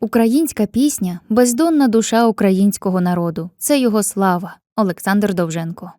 Українська пісня бездонна душа українського народу. Це його слава. Олександр Довженко.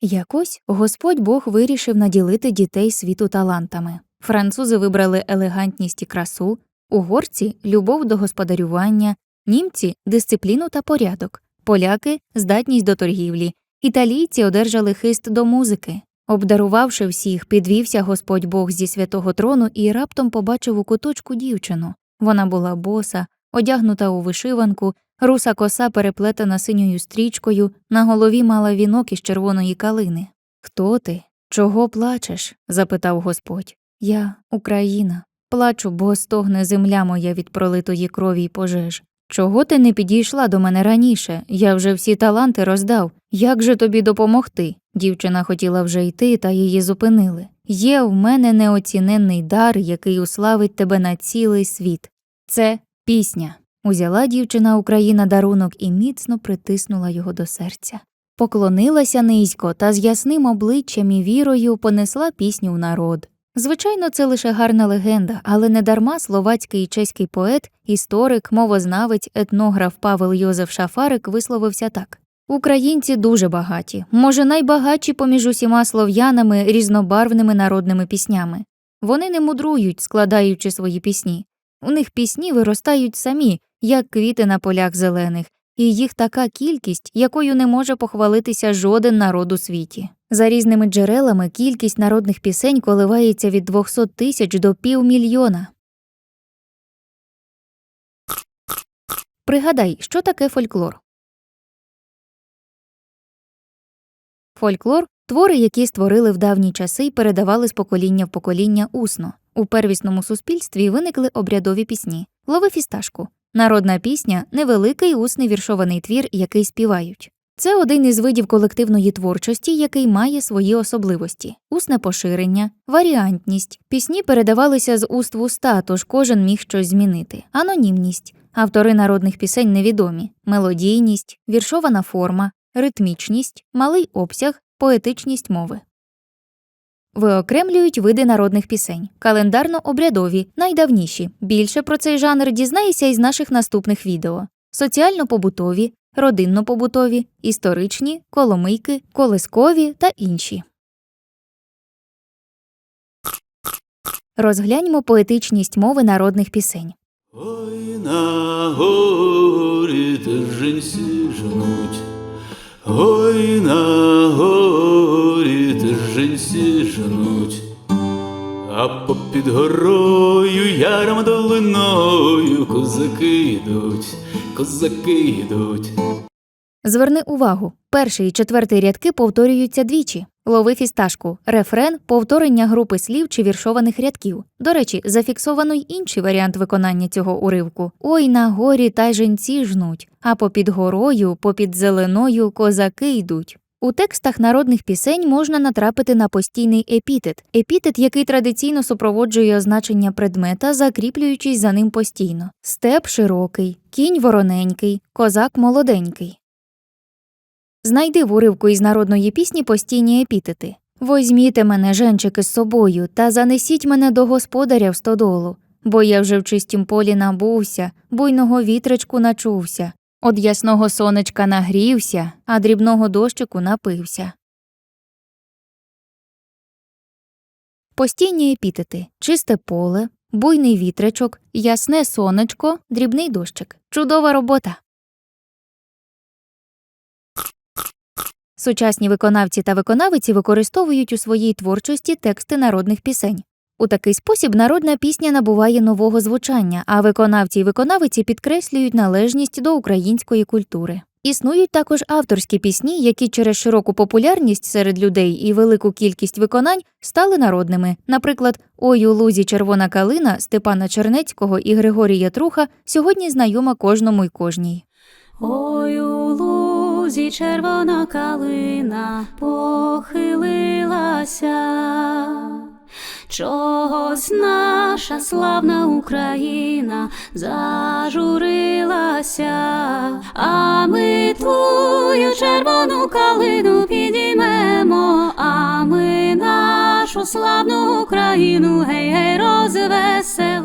Якось Господь Бог вирішив наділити дітей світу талантами. Французи вибрали елегантність і красу, угорці любов до господарювання, німці дисципліну та порядок, поляки здатність до торгівлі, італійці одержали хист до музики. Обдарувавши всіх, підвівся Господь Бог зі святого трону і раптом побачив у куточку дівчину. Вона була боса, одягнута у вишиванку, руса коса переплетена синьою стрічкою, на голові мала вінок із червоної калини. Хто ти? Чого плачеш? запитав Господь. Я Україна. Плачу, бо стогне земля моя від пролитої крові й пожеж. Чого ти не підійшла до мене раніше? Я вже всі таланти роздав. Як же тобі допомогти? Дівчина хотіла вже йти, та її зупинили. Є в мене неоціненний дар, який уславить тебе на цілий світ. Це пісня. Узяла дівчина Україна дарунок і міцно притиснула його до серця. Поклонилася низько та з ясним обличчям і вірою понесла пісню в народ. Звичайно, це лише гарна легенда, але недарма словацький і чеський поет, історик, мовознавець, етнограф Павел Йозеф Шафарик висловився так. Українці дуже багаті, може, найбагатші поміж усіма слов'янами різнобарвними народними піснями. Вони не мудрують, складаючи свої пісні. У них пісні виростають самі, як квіти на полях зелених, і їх така кількість, якою не може похвалитися жоден народ у світі. За різними джерелами кількість народних пісень коливається від 200 тисяч до півмільйона. Пригадай, що таке фольклор. Фольклор твори, які створили в давні часи і передавали з покоління в покоління усно. У первісному суспільстві виникли обрядові пісні. Лови фісташку. Народна пісня невеликий усний віршований твір, який співають. Це один із видів колективної творчості, який має свої особливості: усне поширення, варіантність. Пісні передавалися з уст в уста, тож кожен міг щось змінити. Анонімність. Автори народних пісень невідомі, мелодійність, віршована форма, ритмічність, малий обсяг, поетичність мови. Виокремлюють види народних пісень, календарно-обрядові, найдавніші. Більше про цей жанр дізнаєшся із наших наступних відео: соціально-побутові, родинно-побутові, історичні, коломийки, колискові та інші. Розгляньмо поетичність мови народних пісень. Ой, на горі тиженці жнуть, ой, на горі тиженці жнуть, а попід горою яром долиною козаки йдуть, козаки йдуть. Зверни увагу, перший і четвертий рядки повторюються двічі. Лови фісташку, рефрен, повторення групи слів чи віршованих рядків. До речі, зафіксовано й інший варіант виконання цього уривку. Ой на горі та й женці жнуть, а попід горою, попід зеленою козаки йдуть. У текстах народних пісень можна натрапити на постійний епітет, епітет, який традиційно супроводжує означення предмета, закріплюючись за ним постійно. Степ широкий, кінь вороненький, козак молоденький. Знайди в уривку із народної пісні постійні епітети. Возьміте мене, женчики, з собою, та занесіть мене до господаря в стодолу, бо я вже в чистім полі набувся, буйного вітричку начувся, од ясного сонечка нагрівся, а дрібного дощику напився. Постійні епітети чисте поле, буйний вітричок, ясне сонечко, дрібний дощик. Чудова робота. Сучасні виконавці та виконавиці використовують у своїй творчості тексти народних пісень. У такий спосіб народна пісня набуває нового звучання, а виконавці й виконавиці підкреслюють належність до української культури. Існують також авторські пісні, які через широку популярність серед людей і велику кількість виконань стали народними. Наприклад, Ой у лузі червона калина Степана Чернецького і Григорія Труха сьогодні знайома кожному й кожній. Ой у лузі червона калина похилилася, Щось наша славна Україна зажурилася, а ми твою червону калину піднімемо, а ми нашу славну Україну гей гей розвесемо.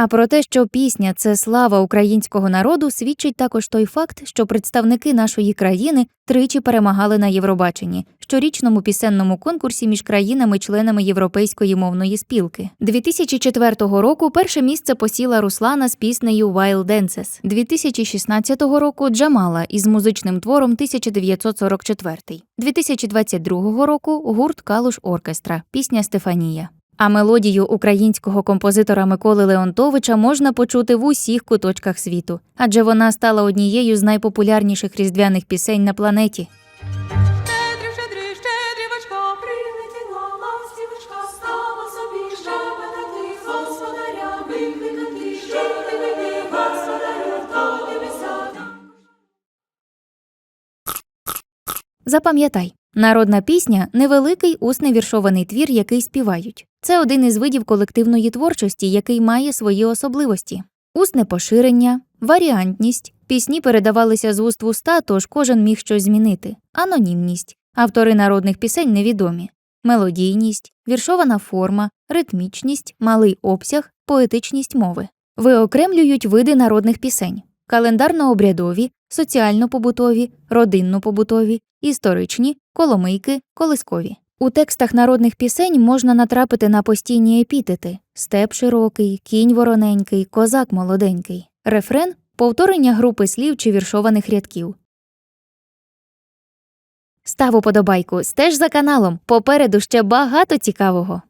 А про те, що пісня це слава українського народу, свідчить також той факт, що представники нашої країни тричі перемагали на Євробаченні, щорічному пісенному конкурсі між країнами-членами Європейської мовної спілки. 2004 року перше місце посіла Руслана з піснею Wild Dances. 2016 року Джамала із музичним твором 1944. 2022 року гурт Калуш Оркестра, пісня Стефанія. А мелодію українського композитора Миколи Леонтовича можна почути в усіх куточках світу, адже вона стала однією з найпопулярніших різдвяних пісень на планеті. Запам'ятай, народна пісня невеликий усний віршований твір, який співають. Це один із видів колективної творчості, який має свої особливості: усне поширення, варіантність. Пісні передавалися з вуст в уста, тож кожен міг щось змінити. Анонімність. Автори народних пісень невідомі. Мелодійність, віршована форма, ритмічність, малий обсяг, поетичність мови. Виокремлюють види народних пісень: календарно-обрядові, соціально-побутові, родинно-побутові, історичні, коломийки, колискові. У текстах народних пісень можна натрапити на постійні епітети: степ широкий, кінь вороненький, козак молоденький. Рефрен повторення групи слів чи віршованих рядків. Став уподобайку, стеж за каналом. Попереду ще багато цікавого.